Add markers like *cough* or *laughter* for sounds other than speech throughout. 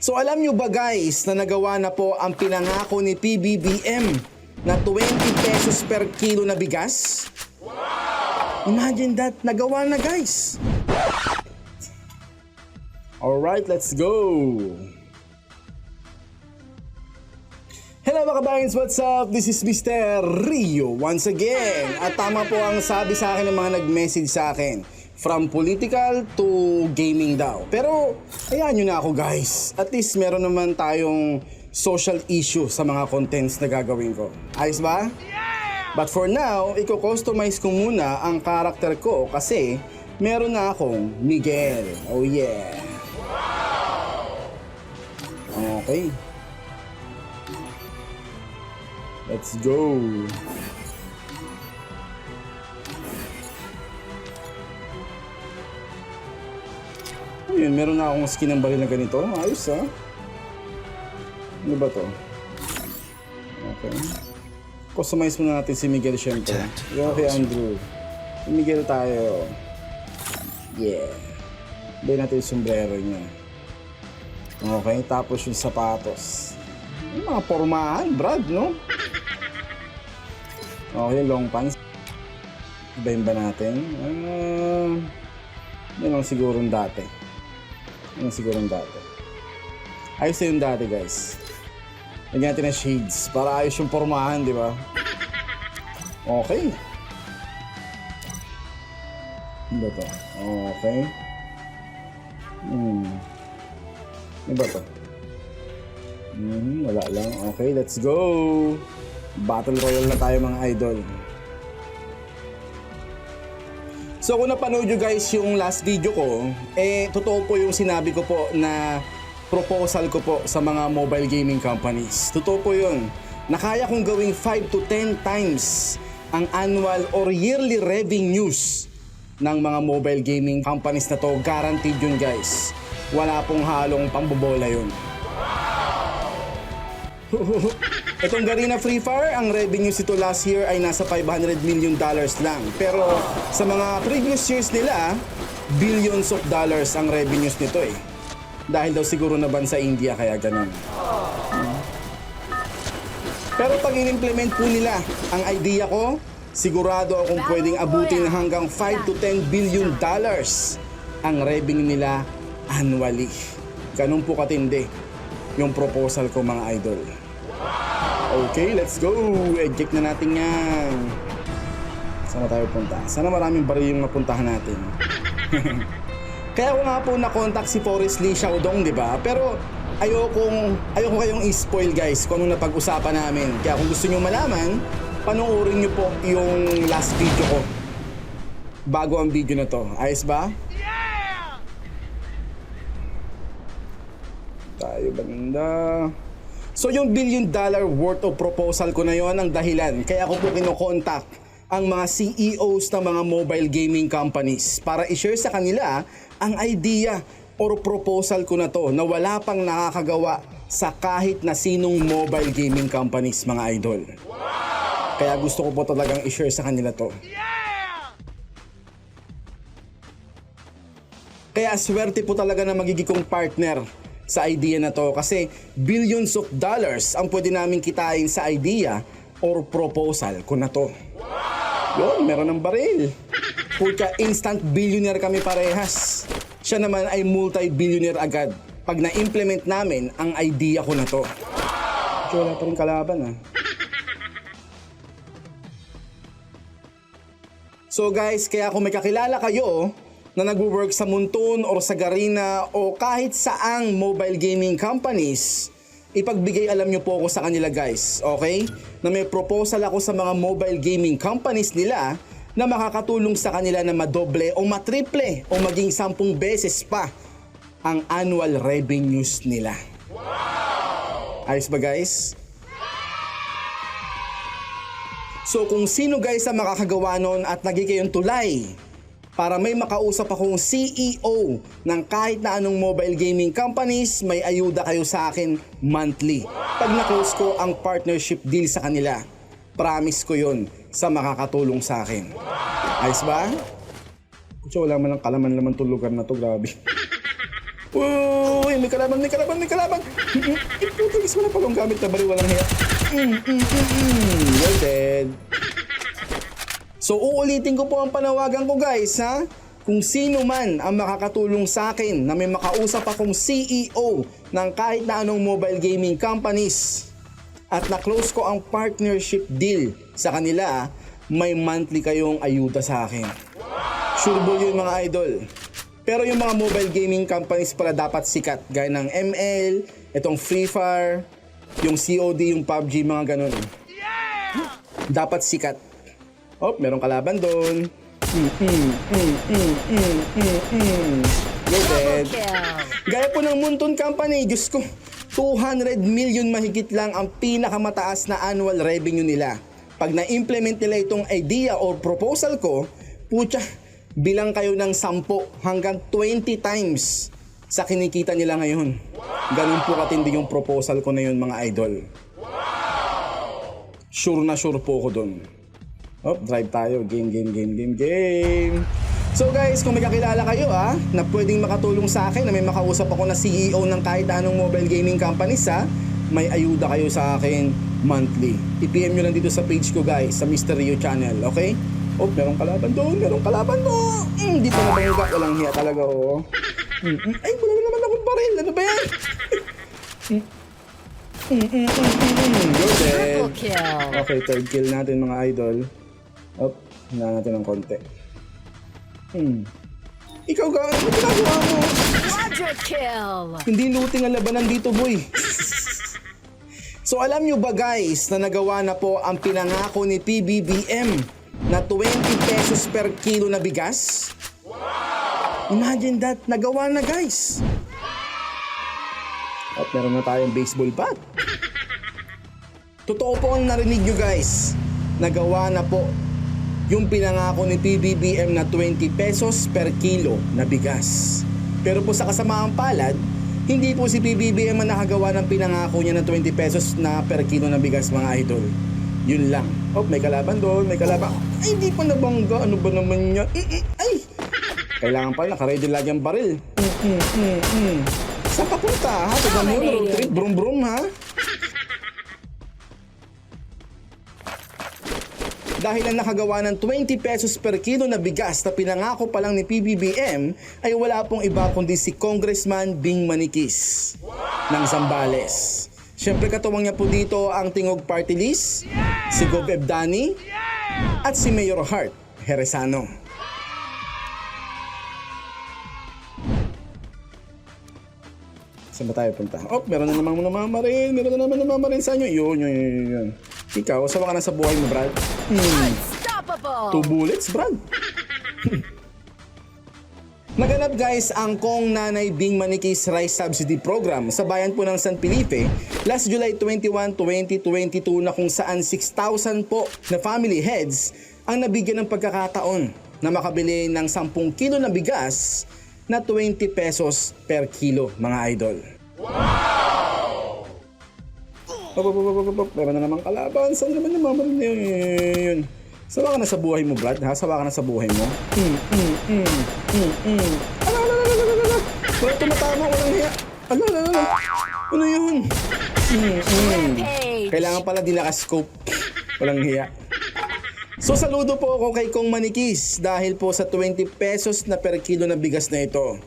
So alam nyo ba guys na nagawa na po ang pinangako ni PBBM na 20 pesos per kilo na bigas? Imagine that, nagawa na guys. Alright, let's go. Hello mga kabayans, what's up? This is Mr. Rio once again. At tama po ang sabi sa akin ng mga nag-message sa akin. From political to gaming daw. Pero, ayan nyo na ako guys. At least meron naman tayong social issue sa mga contents na gagawin ko. Ayos ba? But for now, i-customize ko muna ang karakter ko kasi meron na akong Miguel. Oh yeah. Okay. Let's go. Ayun, meron na akong skin ng baril na ganito. Ayos ha. Ano ba to? Okay. Customize muna natin si Miguel syempre. Yung kay Andrew. Si Miguel tayo. Yeah. Bay natin yung sombrero niya. Okay, tapos yung sapatos. Yung mga pormahan, Brad, no? Okay, long pants. Ibahin ba natin? Uh, yun lang siguro yung dati. Yun lang siguro yung dati. Ayos na yung dati, guys. Lagyan natin ng shades para ayos yung pormahan, di ba? Okay. Ano to? Okay. Hmm. Ano ba to? Hmm, wala lang. Okay, let's go! Battle Royale na tayo mga idol. So kung napanood nyo guys yung last video ko, eh totoo po yung sinabi ko po na proposal ko po sa mga mobile gaming companies. Totoo po yun. Na kaya kong gawing 5 to 10 times ang annual or yearly revenues ng mga mobile gaming companies na to. Guaranteed yun guys. Wala pong halong pambobola yun. *laughs* Itong Garena Free Fire, ang revenues ito last year ay nasa 500 million dollars lang. Pero sa mga previous years nila, billions of dollars ang revenues nito eh. Dahil daw siguro na ban sa India kaya ganun. Pero pag in-implement po nila ang idea ko, sigurado akong pwedeng abutin hanggang 5 to 10 billion dollars ang revenue nila annually. Ganun po katindi yung proposal ko mga idol. Okay, let's go! Eject na natin yan. Saan tayo punta? Sana maraming baril yung napuntahan natin. *laughs* Kaya ko nga po na-contact si Forrest Lee Xiaodong, di ba? Pero ayokong, ayoko kayong i-spoil guys kung anong napag-usapan namin. Kaya kung gusto nyo malaman, panoorin nyo po yung last video ko. Bago ang video na to. Ayos ba? Banda. So yung billion dollar worth of proposal ko na yon ang dahilan. Kaya ako po kinokontak ang mga CEOs ng mga mobile gaming companies para i-share sa kanila ang idea or proposal ko na to na wala pang nakakagawa sa kahit na sinong mobile gaming companies mga idol. Kaya gusto ko po talagang i-share sa kanila to. Kaya swerte po talaga na magiging partner sa idea na to kasi billions of dollars ang pwede namin kitain sa idea or proposal ko na to. Yun, meron ng baril. Puka, instant billionaire kami parehas. Siya naman ay multi-billionaire agad pag na-implement namin ang idea ko na to. Medyo wala pa rin kalaban ah. So guys, kaya kung may kakilala kayo na nagwo-work sa Munton or sa Garena o kahit saang mobile gaming companies, ipagbigay alam nyo po ako sa kanila guys, okay? Na may proposal ako sa mga mobile gaming companies nila na makakatulong sa kanila na madoble o matriple o maging sampung beses pa ang annual revenues nila. Ayos ba guys? So kung sino guys ang makakagawa nun at naging kayong tulay para may makausap akong CEO ng kahit na anong mobile gaming companies, may ayuda kayo sa akin monthly. Pag na-close ko ang partnership deal sa kanila, promise ko yon sa makakatulong sa akin. Ayos ba? Kutsa, wala man lang kalaman naman tulugan na to, grabe. *laughs* Uy, may kalaban, may kalaban, may kalaban. Iputagis mo na palang gamit na baril, walang hiya. Mm, mm, mm, mm. You're dead. So uulitin ko po ang panawagan ko guys ha. Kung sino man ang makakatulong sa akin na may makausap akong CEO ng kahit na anong mobile gaming companies at na-close ko ang partnership deal sa kanila, may monthly kayong ayuda sa akin. Sure ball yun mga idol. Pero yung mga mobile gaming companies pala dapat sikat. Gaya ng ML, itong Free Fire, yung COD, yung PUBG, mga ganun. Dapat sikat. Oh, merong kalaban doon. Mm, mm, mm, mm, mm, mm, mm. You're dead. Gaya po ng Munton Company, Diyos ko, 200 million mahigit lang ang pinakamataas na annual revenue nila. Pag na-implement nila itong idea or proposal ko, putya, bilang kayo ng 10 hanggang 20 times sa kinikita nila ngayon. Ganun po katindi yung proposal ko na yun mga idol. Sure na sure po ko dun. Oh, drive tayo. Game, game, game, game, game. So guys, kung may kakilala kayo ah, na pwedeng makatulong sa akin, na may makausap ako na CEO ng kahit anong mobile gaming companies ha, may ayuda kayo sa akin monthly. I-PM nyo lang dito sa page ko guys, sa Mr. Rio Channel, okay? Oh, merong kalaban doon, merong kalaban doon. Mm, dito na ba yung walang hiya talaga oh. Mm, mm. Ay, wala na naman akong baril. Ano ba yan? mm, mm, mm, mm, mm. You're dead. Okay, third kill natin mga idol. Up, hina natin ng konti. Hmm. Ikaw ga, ano ginagawa mo? Quadra kill. Hindi looting ang labanan dito, boy. so alam nyo ba guys na nagawa na po ang pinangako ni PBBM na 20 pesos per kilo na bigas? Imagine that, nagawa na guys. At meron na tayong baseball bat. Totoo po ang narinig nyo guys. Nagawa na po yung pinangako ni PBBM na 20 pesos per kilo na bigas. Pero po sa kasamaang palad, hindi po si PBBM ang nakagawa ng pinangako niya na 20 pesos na per kilo na bigas mga idol. Yun lang. Oh, may kalaban doon, may kalaban. Ay, hindi pa nabangga. Ano ba naman yan? Mm, mm, Ay! Kailangan pa naka-ready lagi ang baril. Mm, mm, mm, mm. Saan ka punta ha? Tignan mo, road trip, brum brum ha? Dahil ang nakagawa ng 20 pesos per kilo na bigas na pinangako pa lang ni PBBM ay wala pong iba kundi si Congressman Bing Manikis ng Zambales. Siyempre katuwang niya po dito ang Tingog Party List, si Gov Ebdani at si Mayor Hart Heresano. Saan ba tayo punta? Oh, meron na namang namamarin. Meron na naman namamarin sa inyo. Yun, yun, yun, yun. Ikaw, sawa ka na sa buhay mo, Brad. Hmm. Unstoppable. Two bullets, Brad. Naganap guys ang Kong Nanay Bing Manikis Rice Subsidy Program sa bayan po ng San Felipe last July 21, 2022 na kung saan 6,000 po na family heads ang nabigyan ng pagkakataon na makabili ng 10 kilo na bigas na 20 pesos per kilo mga idol. Wow! Meron na namang kalaban. Saan naman namamaril na yun? yun? Sawa ka na sa buhay mo, Brad. Ha? Sawa ka na sa buhay mo. Mm, mm, mm, mm, mm. Ala, ala, ala, ala, ala, ala. Tumatama. Walang hiya. Ala, ala, ala. Ano yun? Mm, mm. Kailangan pala di naka-scope. Walang hiya. So saludo po ako kay Kong Manikis dahil po sa 20 pesos na per kilo na bigas na ito.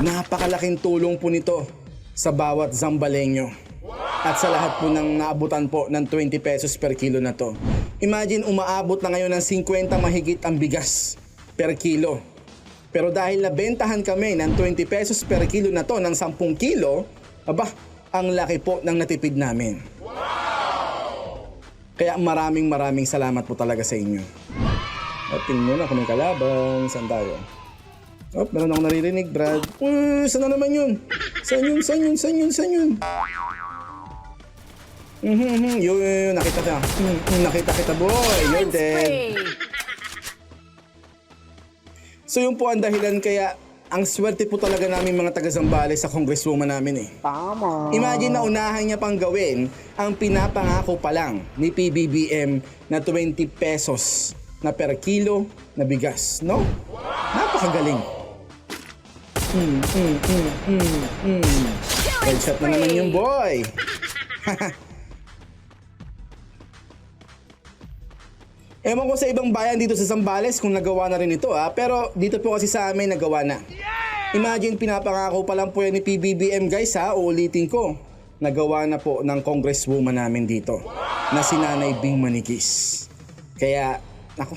Napakalaking tulong po nito sa bawat Zambalenyo. At sa lahat po ng naabutan po ng 20 pesos per kilo na to. Imagine umaabot na ngayon ng 50 mahigit ang bigas per kilo. Pero dahil nabentahan kami ng 20 pesos per kilo na to ng 10 kilo, aba, ang laki po ng natipid namin. Kaya maraming maraming salamat po talaga sa inyo. At tingnan mo na kung may kalaban. Saan tayo? Oh, meron akong naririnig, Brad. Uy, saan na naman yun? Saan yun? Saan yun? Saan yun? Saan yun? Mhm, mhm. Yun, yun, yun. Nakita kita. Mhm, mhm. Nakita kita, boy. You're dead. *laughs* So yun po ang dahilan kaya ang swerte po talaga namin mga taga Zambales sa congresswoman namin eh. Tama. Imagine na unahan niya pang gawin ang pinapangako pa lang ni PBBM na 20 pesos na per kilo na bigas, no? Napakagaling. mm, mm, mm, mm, mm. Headshot na naman yung boy. *laughs* Ewan ko sa ibang bayan dito sa Zambales kung nagawa na rin ito ha, pero dito po kasi sa amin nagawa na. Imagine pinapangako pa lang po yan ni PBBM guys ha, uulitin ko. Nagawa na po ng congresswoman namin dito na si Nanay Bing Manikis. Kaya, ako,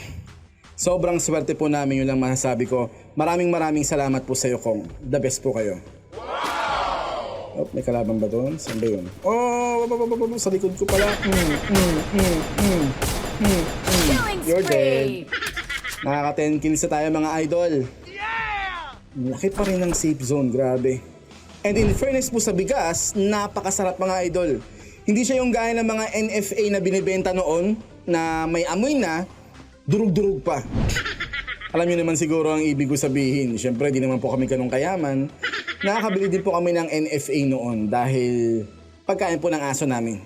sobrang swerte po namin yun lang masasabi ko. Maraming maraming salamat po sa iyo kong the best po kayo. Oh, may kalaban ba doon? Saan ba yun? Oh, sa likod ko pala. Mm, mm, mm, mm, mm, mm. You're spree. Nakaka 10 kills na tayo mga idol. Laki pa rin ng safe zone, grabe. And in fairness po sa bigas, napakasarap mga idol. Hindi siya yung gaya ng mga NFA na binibenta noon na may amoy na, durug-durug pa. *laughs* Alam niyo naman siguro ang ibig ko sabihin. Siyempre, di naman po kami ganun kayaman. Nakakabili din po kami ng NFA noon dahil pagkain po ng aso namin.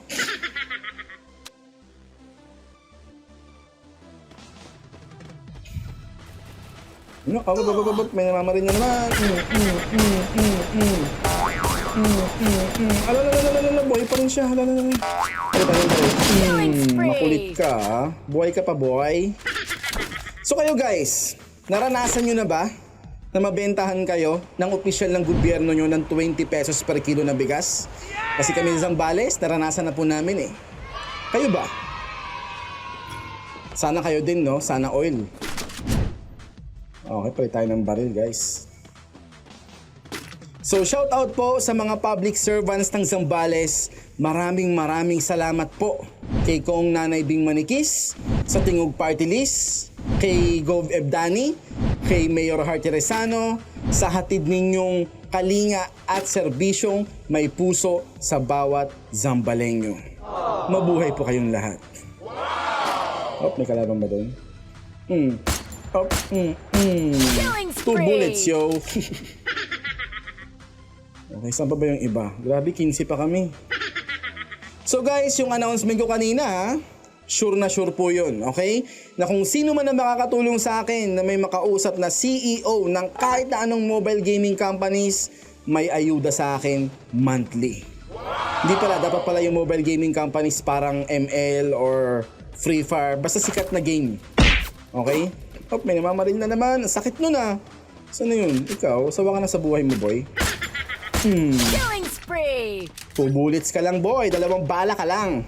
Ano? Oh, bab, bab, bab, may namamarin na naman. Mm, mm, mm, mm, mm. Mm, mm, mm. Ala, ala, ala, ala, ala, buhay pa rin siya. Ala, ala, ala. Ala. Killing Mm, makulit ka. ah. Buhay ka pa, boy. So kayo guys, naranasan nyo na ba na mabentahan kayo ng opisyal ng gobyerno nyo ng 20 pesos per kilo na bigas? Kasi kami sa Zambales, naranasan na po namin eh. Kayo ba? Sana kayo din, no? Sana oil. Okay, palit tayo ng baril, guys. So, shout out po sa mga public servants ng Zambales. Maraming maraming salamat po kay Kong Nanay Bing Manikis, sa Tingog Party List, kay Gov Ebdani, kay Mayor Harty Rezano, sa hatid ninyong kalinga at serbisyong may puso sa bawat Zambalenyo. Mabuhay po kayong lahat. Oh, may kalaban ba doon? Hmm. Oh, mm, mm. Two bullets, yo. *laughs* okay, saan pa ba yung iba? Grabe, 15 pa kami. So guys, yung announcement ko kanina, ha? sure na sure po yun, okay? Na kung sino man ang makakatulong sa akin na may makausap na CEO ng kahit na anong mobile gaming companies, may ayuda sa akin monthly. Hindi pala, dapat pala yung mobile gaming companies parang ML or Free Fire, basta sikat na game. Okay? Oh, may namamaril na naman. Ang Sakit nun ah. Saan na yun? Ikaw, sawa ka na sa buhay mo, boy. Killing spree. Two bullets ka lang, boy. Dalawang bala ka lang.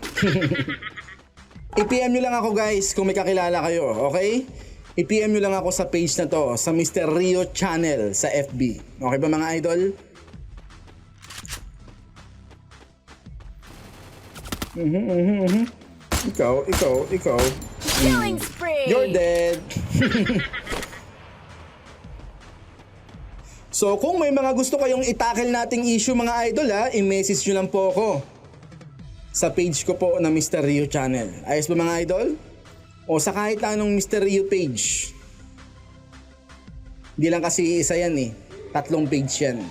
*laughs* I-PM nyo lang ako, guys, kung may kakilala kayo, okay? I-PM nyo lang ako sa page na to, sa Mr. Rio Channel sa FB. Okay ba mga idol? Mhm, mhm, mhm. Ikaw, ikaw, ikaw. Killing spree. You're dead. *laughs* so kung may mga gusto kayong itakil nating issue mga idol ha, i-message nyo lang po ako sa page ko po na Mr. Rio Channel. Ayos ba mga idol? O sa kahit anong Mr. Rio page. Hindi lang kasi isa yan eh. Tatlong page yan.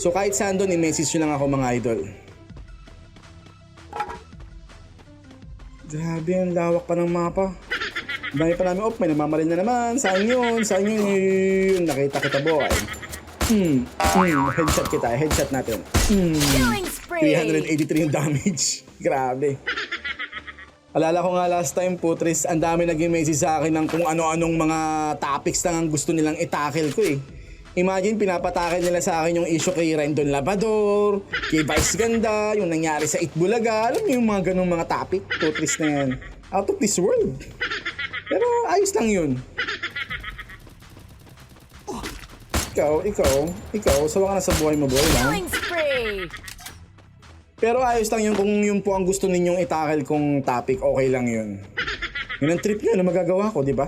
So kahit saan doon, i-message nyo lang ako mga idol. Grabe, ang lawak pa ng mapa. Dami pa namin, oh, may namamaril na naman. Saan yun? Saan yun? Nakita kita, boy. Hmm, hmm, headshot kita, headshot natin. Hmm, Killing spree. 383 yung damage. *laughs* Grabe. Alala ko nga last time po, Tris, ang dami naging message sa akin ng kung ano-anong mga topics lang ang gusto nilang itakil ko eh. Imagine, pinapatakil nila sa akin yung issue kay Rendon Labador, kay Vice Ganda, yung nangyari sa Itbulaga. Alam niyo yung mga ganong mga topic, po, Tris na yan. Out of this world. Pero ayos lang yun. Ikaw, ikaw, ikaw, sawa ka na sa buhay mo, boy, lang. Pero ayos lang yun kung yun po ang gusto ninyong itakil kong topic, okay lang yun. Yun ang trip nyo na magagawa ko, di ba?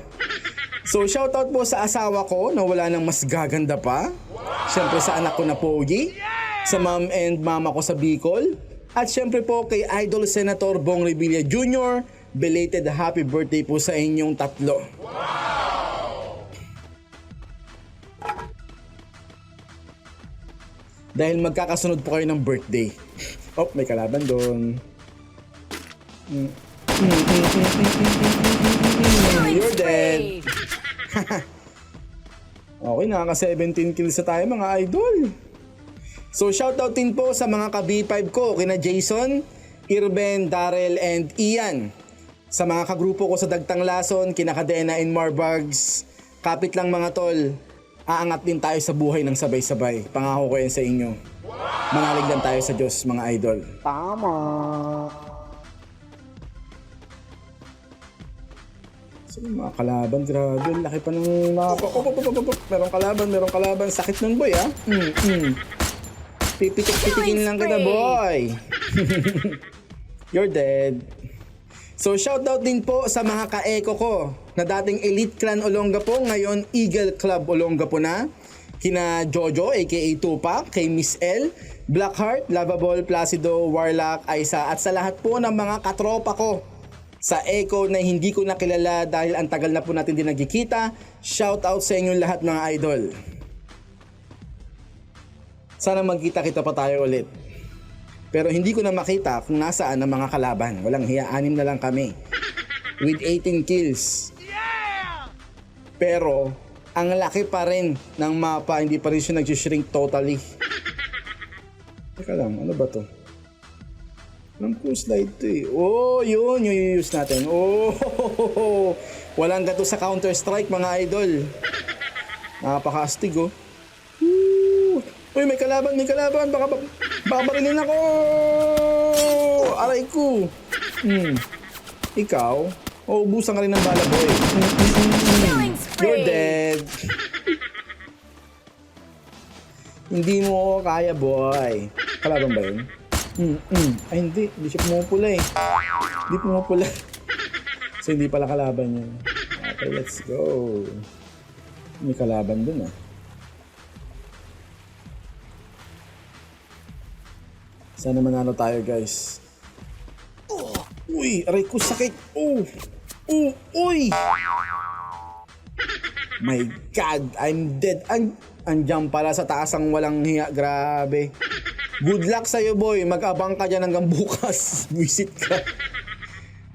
So shoutout po sa asawa ko na wala nang mas gaganda pa. Siyempre sa anak ko na Pogi. Sa mom and mama ko sa Bicol. At siyempre po kay Idol Senator Bong Revilla Jr. Belated happy birthday po sa inyong tatlo. Dahil magkakasunod po kayo ng birthday. Oh, may kalaban doon. You're dead. *laughs* Okay, nakaka 17 kills na tayo mga idol. So shoutout din po sa mga ka-B5 ko, kina Jason, Irben, Darrell, and Ian. Sa mga kagrupo ko sa Dagtang Lason, kina Kadena and Marbugs, kapit lang mga tol, aangat din tayo sa buhay ng sabay-sabay. Pangako ko yan sa inyo. Manalig lang tayo sa Diyos, mga idol. Tama. Mga kalaban, grabe, ang laki pa ng op, op. Merong kalaban, merong kalaban. Sakit nun, boy, ah. Mm, mm. Pipitik-pitikin lang kita, boy. *laughs* You're dead. So, shoutout din po sa mga ka-eco ko na dating Elite Clan Olongapo, ngayon Eagle Club Olongapo na. Kina Jojo, aka Tupac, kay Miss L, Blackheart, Lovable, Placido, Warlock, Aisa, at sa lahat po ng mga katropa ko sa Echo na hindi ko nakilala dahil ang tagal na po natin din nagkikita. Shout out sa inyong lahat mga idol. Sana magkita-kita pa tayo ulit. Pero hindi ko na makita kung nasaan ang mga kalaban. Walang hiya, anim na lang kami. With 18 kills. Pero, ang laki pa rin ng mapa, hindi pa rin siya nag-shrink totally. Teka lang, ano ba to? Walang po slide to eh. Oh, yun, yung use natin. Oh, *laughs* walang gato sa Counter-Strike mga idol. Napakastig oh. Woo! Uy, may kalaban, may kalaban. Baka, baka barilin ako. Aray ko. Hmm. Ikaw? Oh, ubusan ka rin ng bala, boy. Hmm, hmm, hmm, hmm. Killing You're dead. hindi mo kaya, boy. Kalaban ba yun? Mm, mm. Ay, hindi. Hindi siya pumupula eh. Hindi pumupula. so, *laughs* hindi pala kalaban yun. Okay, let's go. May kalaban dun ah. Sana manalo tayo, guys. Uy, aray ko sakit. Oh, oh, uy. My God, I'm dead. An andyan pala sa taas ang walang hiya. Grabe. Good luck sa'yo, boy. Mag-abang ka dyan hanggang bukas. *laughs* Visit ka.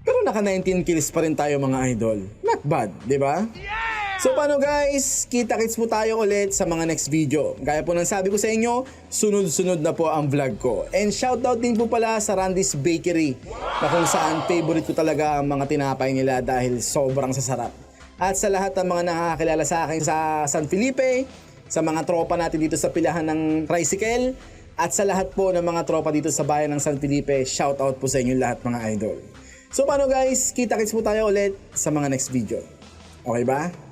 Pero naka 19 kills pa rin tayo mga idol. Not bad, di ba? So paano guys, kita-kits po tayo ulit sa mga next video. Gaya po ng sabi ko sa inyo, sunod-sunod na po ang vlog ko. And shoutout din po pala sa Randy's Bakery na kung saan favorite ko talaga ang mga tinapay nila dahil sobrang sasarap. At sa lahat ng mga nakakilala sa akin sa San Felipe, sa mga tropa natin dito sa pilahan ng tricycle, at sa lahat po ng mga tropa dito sa bayan ng San Felipe, shoutout po sa inyo lahat mga idol. So paano guys, kita-kits po tayo ulit sa mga next video. Okay ba?